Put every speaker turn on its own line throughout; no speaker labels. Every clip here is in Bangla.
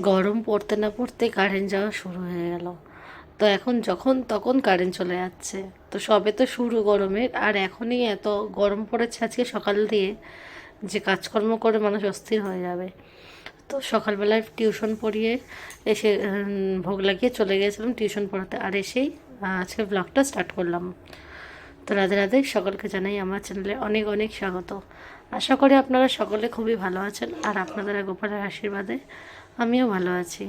গরম পড়তে না পড়তে কারেন্ট যাওয়া শুরু হয়ে গেল। তো এখন যখন তখন কারেন্ট চলে যাচ্ছে। তো সবে তো শুরু গরমের। আর এখনই এত গরম পড়েছে আজকে সকাল দিয়ে যে কাজকর্ম করে মানুষ অস্থির হয়ে যাবে। তো সকালবেলায় টিউশন পড়িয়ে এসে ভোগ লাগিয়ে চলে গিয়েছিলাম টিউশন পড়াতে। আর এসেই আজকে ব্লগটা স্টার্ট করলাম। তো রাধে রাধে সকলকে জানাই আমার চ্যানেলে অনেক অনেক স্বাগত। আশা করি আপনারা সকলে খুবই ভালো আছেন আর আপনাদের গোপালের আশীর্বাদে আমিও ভালো আছি।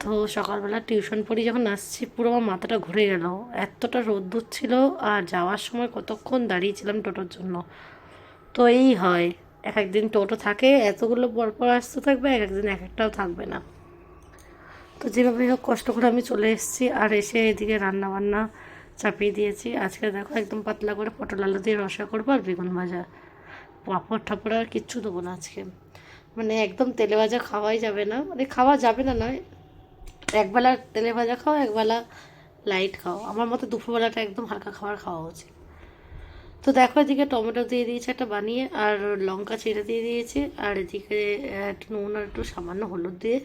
তো সকালবেলা টিউশন পড়ি যখন আসছি, পুরো আমার মাথাটা ঘুরে গেল। এতটা রোদ্দুর ছিল আর যাওয়ার সময় কতক্ষণ দাঁড়িয়েছিলাম টোটোর জন্য। তো এই হয়, এক একদিন টোটো থাকে, এতগুলো পরপর আসতে থাকবে, এক একদিন এক একটাও থাকবে না। তো যেভাবে হোক কষ্ট করে আমি চলে এসেছি আর এসে এদিকে রান্না বান্না চাপিয়ে দিয়েছি। আজকে দেখো একদম পাতলা করে পটল আলু দিয়ে রসা করব আর বেগুন ভাজা। পাঁপড় ঠাপড় আর কিচ্ছু দেবো না আজকে। মানে একদম তেলে ভাজা খাওয়াই যাবে না। মানে খাওয়া যাবে না, নয়। একবেলা তেলে ভাজা খাও, একবেলা লাইট খাও। আমার মতে দুপুরবেলাটা একদম হালকা খাবার খাওয়া উচিত। তো দেখো এদিকে টমেটো দিয়ে দিয়েছি একটা বানিয়ে, আর লঙ্কা চিড়ে দিয়ে দিয়েছি, আর এদিকে একটু নুন আর একটু সামান্য হলুদ দিয়ে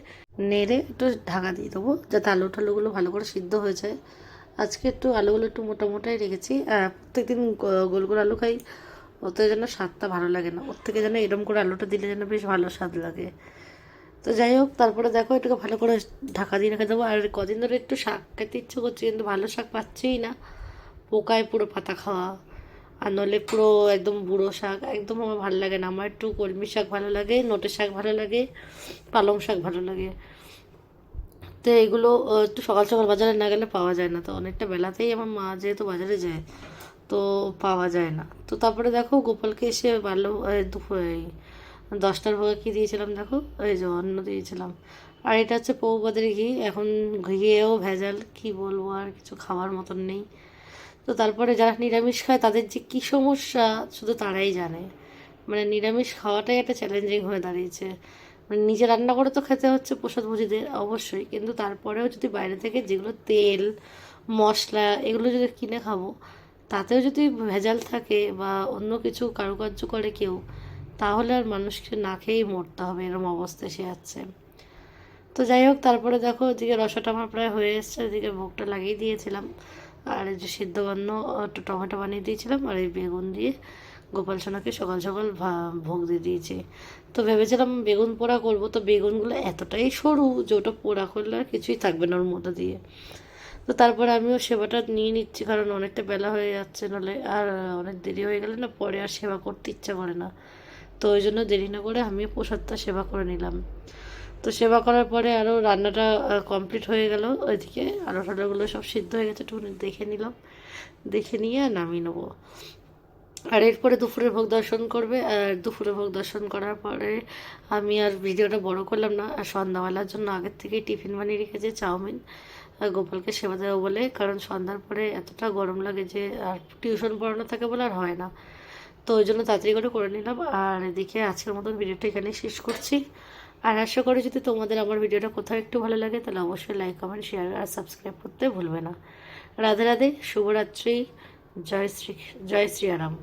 নেড়ে একটু ঢাকা দিয়ে দেবো, যাতে আলু টালুগুলো ভালো করে সিদ্ধ হয়ে যায়। আজকে একটু আলুগুলো একটু মোটা মোটাই রেখেছি প্রত্যেকদিন গোল গোল আলু খাই। ওতে যেন স্বাদটা ভালো লাগে না। ওর থেকে যেন এরম করে আলুটা দিলে যেন বেশ ভালো স্বাদ লাগে। তো যাই হোক, তারপরে দেখো এটাকে ভালো করে ঢাকা দিয়ে রেখে দেবো। আর কদিন ধরে একটু শাক খেতে ইচ্ছে করছে, কিন্তু ভালো শাক পাচ্ছেই না। পোকায় পুরো পাতা খাওয়া। আর নলে পুরো একদম বুড়ো শাক, একদম আমার ভালো লাগে না। আমার একটু কলমি শাক ভালো লাগে, নোটে শাক ভালো লাগে, পালং শাক ভালো লাগে। তো এগুলো একটু সকাল সকাল বাজারে না গেলে পাওয়া যায় না। তো অনেকটা বেলাতেই আমার মা যেহেতু বাজারে যায় তো পাওয়া যায় না। তো তারপরে দেখো গোপালকে এসে এই দশটার ভোগে কী দিয়েছিলাম দেখো? এই যে অন্ন দিয়েছিলাম। আর এটা হচ্ছে পৌবাদের ঘি। এখন ঘিয়েও ভেজাল, কি বলব আর কিছু খাওয়ার মতন নেই। তো তারপরে যারা নিরামিষ খায় তাদের যে কী সমস্যা শুধু তারাই জানে। মানে নিরামিষ খাওয়াটাই একটা চ্যালেঞ্জিং হয়ে দাঁড়িয়েছে। মানে নিজে রান্না করে তো খেতে হচ্ছে প্রসাদ ভুজিদের অবশ্যই। কিন্তু তারপরেও যদি বাইরে থেকে যেগুলো তেল, মশলা এগুলো যদি কিনে খাব তাতেও যদি ভেজাল থাকে বা অন্য কিছু কারুকার্য করে কেউ, তাহলে আর মানুষকে না খেয়েই মরতে হবে এরকম অবস্থা সে যাচ্ছে তো যাই হোক, তারপরে দেখো ওদিকে রসাটা আমার প্রায় হয়ে এসছে, ওদিকে ভোগটা লাগিয়ে দিয়েছিলাম। আর যে সিদ্ধ বান্ন টমেটো বানিয়ে দিয়েছিলাম আর এই বেগুন দিয়ে গোপাল সোনাকে সকাল সকাল ভোগ দিয়ে দিয়েছি। তো ভেবেছিলাম বেগুন পোড়া করব, তো বেগুনগুলো এতটাই সরু যে ওটা পোড়া করলে আর কিছুই থাকবে না ওর মধ্যে দিয়ে। তো তারপরে আমিও সেবাটা নিয়ে নিচ্ছি, কারণ অনেকটা বেলা হয়ে যাচ্ছে, নাহলে আর অনেক দেরি হয়ে গেলে না পরে আর সেবা করতে ইচ্ছা করে না। তো ওই জন্য দেরি না করে আমিও প্রসাদটা সেবা করে নিলাম। তো সেবা করার পরে আরও রান্নাটা কমপ্লিট হয়ে গেল, ওইদিকে আলু টালুগুলো সব সিদ্ধ হয়ে গেছে একটু দেখে নিলাম। দেখে নিয়ে আর নামিয়ে নেব। আর এরপরে দুপুরে ভোগ দর্শন করবে, আর দুপুরে ভোগ দর্শন করার পরে আমি আর ভিডিওটা বড় করলাম না, আর সন্ধ্যাবেলার জন্য আগের থেকেই টিফিন বানিয়ে রেখেছি চাউমিন। গোপালকে সেবা দেবো বলে, কারণ সন্ধ্যার পরে এতটা গরম লাগে যে আর টিউশন পড়ানো থাকে বলে আর হয় না। তো ওই জন্য তাড়াতাড়ি করে করে নিলাম। আর এদিকে আজকের মতন ভিডিওটা এখানেই শেষ করছি। আর আশা করি যদি তোমাদের আমার ভিডিওটা কোথাও একটু ভালো লাগে, তাহলে অবশ্যই লাইক কমেন্ট শেয়ার আর সাবস্ক্রাইব করতে ভুলবে না। রাধে রাধে, শুভরাত্রি, জয় শ্রী জয় শ্রী রাম